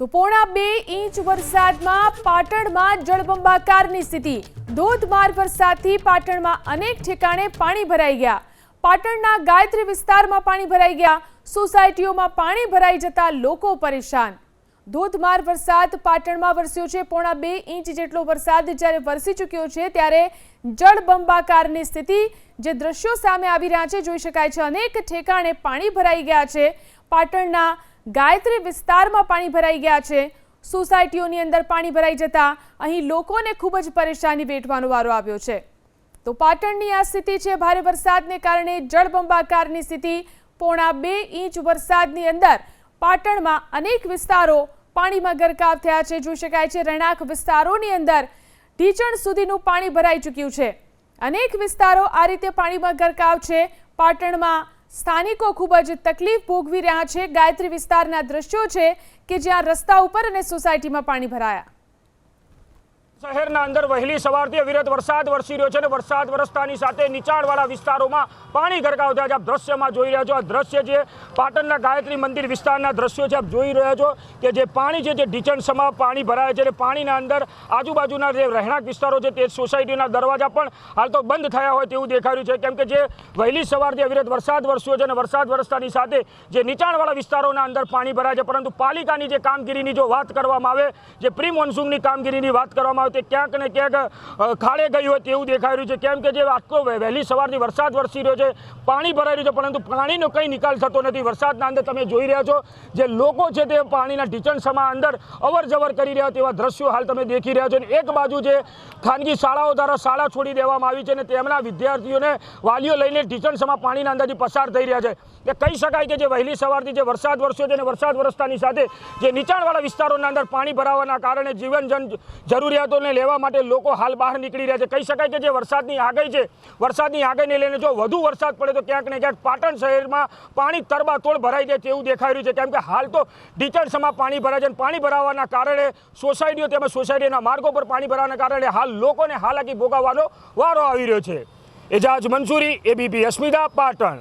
તો પોણા બે ઇંચ વરસાદમાં પાટણમાં જળબંબાકારની સ્થિતિ. ધોધમાર વરસાદથી પાટણમાં અનેક ઠેકાણે પાણી ભરાઈ ગયા. પાટણના ગાયત્રી વિસ્તારમાં પાણી ભરાઈ ગયા. સોસાયટીઓમાં પાણી ભરાઈ જતા લોકો પરેશાન. ધોધમાર વરસાદ પાટણમાં વરસ્યો છે. પોણા બે ઇંચ જેટલો વરસાદ જ્યારે વરસી ચૂક્યો છે ત્યારે જળબંબાકારની સ્થિતિ જે દ્રશ્યો સામે આવી રહ્યા છે, જોઈ શકાય છે, અનેક ઠેકાણે પાણી ભરાઈ ગયા છે. પાટણના ગાયત્રી વિસ્તારમાં પાણી ભરાઈ ગયા છે. સોસાયટીઓની અંદર પાણી ભરાઈ જતા અહીં લોકોને ખૂબ જ પરેશાની વેઠવાનો વારો આવ્યો છે. તો પાટણની આ સ્થિતિ છે ભારે વરસાદને કારણે જળબંબાકારની સ્થિતિ. પોણા બે ઇંચ વરસાદની અંદર પાટણમાં અનેક વિસ્તારો પાણીમાં ગરકાવ થયા છે. જોઈ શકાય છે રહેણાંક વિસ્તારોની અંદર ઢીચણ સુધીનું પાણી ભરાઈ ચૂક્યું છે. અનેક વિસ્તારો આ રીતે પાણીમાં ગરકાવ છે. પાટણમાં સ્થાનિકો ખૂબ જ તકલીફ ભોગવી રહ્યા છે. ગાયત્રી વિસ્તારના દ્રશ્યો છે કે જ્યાં રસ્તા ઉપર અને સોસાયટીમાં પાણી ભરાયા. શહેરના અંદર વહેલી સવારથી અવિરત વરસાદ વરસી રહ્યો છે અને વરસાદ વરસતાની સાથે નીચાણવાળા વિસ્તારોમાં પાણી ગરકાવ થયા છે. આપ દ્રશ્યમાં જોઈ રહ્યા છો આ દ્રશ્ય છે. પાટણના ગાયત્રી મંદિર વિસ્તારના દ્રશ્યો છે. આપ જોઈ રહ્યા છો કે જે પાણી છે જે ઢીચણસમાં પાણી ભરાય છે અને પાણીના અંદર આજુબાજુના જે રહેણાંક વિસ્તારો છે તે સોસાયટીના દરવાજા પણ હાલ તો બંધ થયા હોય તેવું દેખાઈ રહ્યું છે. કેમ કે જે વહેલી સવારથી અવિરત વરસાદ વરસ્યો છે અને વરસાદ વરસતાની સાથે જે નીચાણવાળા વિસ્તારોના અંદર પાણી ભરાય છે. પરંતુ પાલિકાની જે કામગીરીની જો વાત કરવામાં આવે, જે પ્રી મોન્સૂનની કામગીરીની વાત કરવામાં આવે તે ક્યાંક ને ક્યાંક ખાડે ગઈ હોય તેવું દેખાઈ રહ્યું છે. કેમ કે જે આટલો વહેલી સવારથી વરસાદ વરસી રહ્યો છે, પાણી ભરાઈ રહ્યું છે, પરંતુ પાણીનો કંઈ નિકાલ થતો નથી. વરસાદના અંદર તમે જોઈ રહ્યા છો જે લોકો છે તે પાણીના ઢીચણસમાં અંદર અવર કરી રહ્યા તેવા દ્રશ્યો હાલ તમે દેખી રહ્યા છો. અને એક બાજુ જે ખાનગી શાળાઓ દ્વારા શાળા છોડી દેવામાં આવી છે અને તેમના વિદ્યાર્થીઓને વાલીઓ લઈને ઢીચણસમાં પાણીના અંદરથી પસાર થઈ રહ્યા છે. એ કહી શકાય કે જે વહેલી સવારથી જે વરસાદ વરસ્યો છે અને વરસાદ વરસતાની સાથે જે નીચાણવાળા વિસ્તારોના અંદર પાણી ભરાવાના કારણે જીવન જન જરૂરિયાતોને લેવા માટે લોકો હાલ બહાર નીકળી રહ્યા છે. કહી શકાય કે જે વરસાદની આગાહી છે, વરસાદની આગાહીને લઈને જો વધુ વરસાદ પડે તો ક્યાંક ને ક્યાંક પાટણ શહેરમાં પાણી તરબાતોડ ભરાઈ જાય તેવું દેખાઈ રહ્યું છે. કેમ કે હાલ તો ઢીચણસમાં પાણી ભરાય છે અને પાણી ભરાવાના કારણે સોસાયટીઓ તેમજ સોસાયટીના માર્ગો પર પાણી ભરાવાના કારણે હાલ લોકોને હાલાકી ભોગાવવાનો વારો આવી રહ્યો છે. એજાજ મંસૂરી, એબીપી, અસ્મિતા, પાટણ.